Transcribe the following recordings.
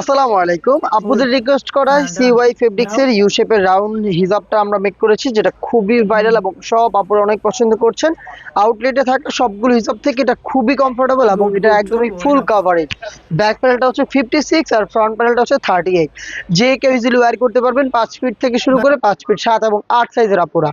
আসসালামু আলাইকুম। আপুদের রিকোয়েস্ট করা সিওয়াই ফেব্রিক্স এর ইউ শেপের রাউন্ড হিজাবটা আমরা মেক করেছি যেটা খুবই ভাইরাল এবং সব আপুরা অনেক পছন্দ করছেন। আউটলেটে থাকা সবগুলো হিসাব থেকে এটা খুবই কমফোর্টেবল এবং এটা একদমই ফুল কাভারেজ ব্যাক প্যানেলটা হচ্ছে ফিফটি সিক্স আর ফ্রন্ট প্যানেলটা হচ্ছে থার্টি এইট যে কেউ ইজিলি ওয়্যার করতে পারবেন পাঁচ ফিট থেকে শুরু করে পাঁচ ফিট সাত এবং আট সাইজের আপুরা।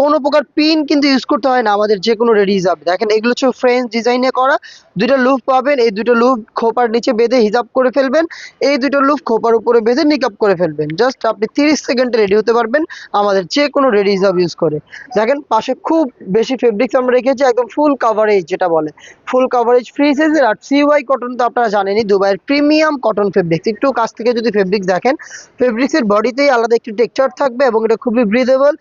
কোনো প্রকার পিন কিন্তু ইউজ করতে হয় না আমাদের যে কোনো রেডি হিসাব দেখেন এগুলো হচ্ছে ফ্রেঞ্চ ডিজাইনে করা। দুইটা লুপ পাবেন এই দুটো লুপ খোপার নিচে বেঁধে হিজাব করে ফেলবেন। এই দুটো লুপ খোপার উপরে বেঁধে নিকাপ করে ফেলবেন। জাস্ট আপনি তিরিশ সেকেন্ডে রেডি হতে পারবেন আমাদের যে কোনো রেডি হিসাব ইউজ করে। দেখেন, পাশে খুব বেশি ফেব্রিক্স আমরা রেখেছি, একদম ফুল কাভারেজ যেটা বলে। ফুল কাভারেজ ফ্রি সাইজের আর সিওয়াই কটন তো আপনারা জানেনই, দুবাইয়ের প্রিমিয়াম কটন ফেব্রিক্স একটু কাছ থেকে যদি ফেব্রিক্স দেখেন ফেব্রিক্সের বডিতেই আলাদা একটি টেক্সচার থাকবে এবং এটা খুবই ব্রিদেবল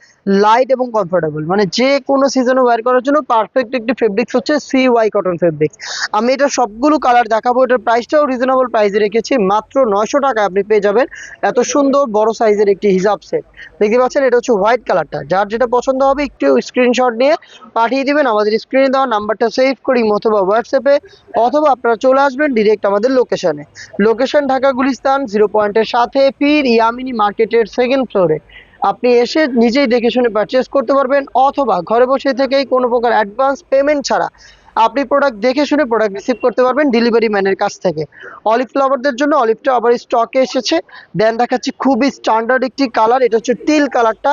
লাইট এবং কমফোর্টেবল মানে যে কোনো সিজনে ওয়্যার করার জন্য পারফেক্ট একটি ফেব্রিক্স হচ্ছে সিওয়াই কটন ফেব্রিক্স আমি এটা সবগুলো কালার দেখাবো, এটার প্রাইসটাও রিজনেবল প্রাইসে রেখেছি মাত্র নয়শো টাকায় আপনি পেয়ে যাবেন এত সুন্দর বড় সাইজের একটি হিজাব সেট দেখতে পাচ্ছেন এটা হচ্ছে হোয়াইট কালারটা যার যেটা পছন্দ হবে একটু স্ক্রিনশট নিয়ে পাঠিয়ে দিবেন। আমাদের স্ক্রিনে দেওয়া নাম্বারটা সেভ করি অথবা হোয়াটসঅ্যাপে অথবা আপনারা চলে আসবেন ডিরেক্ট আমাদের লোকেশনে লোকেশন ঢাকা গুলিস্তান জিরো পয়েন্টের সাথে পীর ইয়ামিনী মার্কেটের সেকেন্ড ফ্লোরে আপনি এসে নিজেই দেখে শুনে পারচেস করতে পারবেন অথবা ঘরে বসে থেকেই কোনো প্রকার অ্যাডভান্স পেমেন্ট ছাড়া আপনি প্রোডাক্ট দেখে শুনে প্রোডাক্ট রিসিভ করতে পারবেন ডেলিভারি ম্যানের কাছ থেকে। অলিভ ফ্লাওয়ারদের জন্য অলিভটা আবার স্টকে এসেছে। দেন দেখাচ্ছি খুবই স্ট্যান্ডার্ড একটি কালার এটা হচ্ছে টিল কালারটা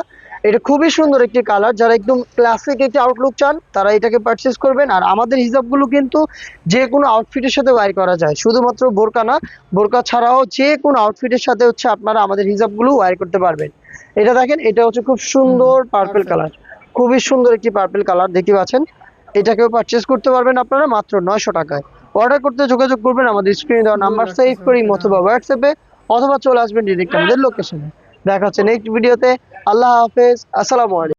এটা খুবই সুন্দর একটি কালার যারা একদম ক্লাসিক একটি আউটলুক চান তারা এটাকে পারচেস করবেন। আর আমাদের হিসাবগুলো কিন্তু যে কোনো আউটফিটের সাথে ওয়ার করা যায়। শুধুমাত্র বোরকা না বোরকা ছাড়াও যে কোনো আউটফিটের সাথে হচ্ছে আপনারা আমাদের হিসাবগুলো ওয়ার করতে পারবেন। এটা দেখেন এটা হচ্ছে খুব সুন্দর পার্পেল কালার খুবই সুন্দর একটি পার্পেল কালার দেখতে পাচ্ছেন? এটাকেও পারচেস করতে পারবেন আপনারা মাত্র নয়শো টাকায়। অর্ডার করতে যোগাযোগ করবেন আমাদের স্ক্রিনে দেওয়া নাম্বার সেভ করি অথবা হোয়াটসঅ্যাপে অথবা চলে আসবেন ডিরেক্ট আমাদের লোকেশনে দেখা হচ্ছে নেক্সট ভিডিওতে আল্লাহ হাফেজ আসসালামু আলাইকুম।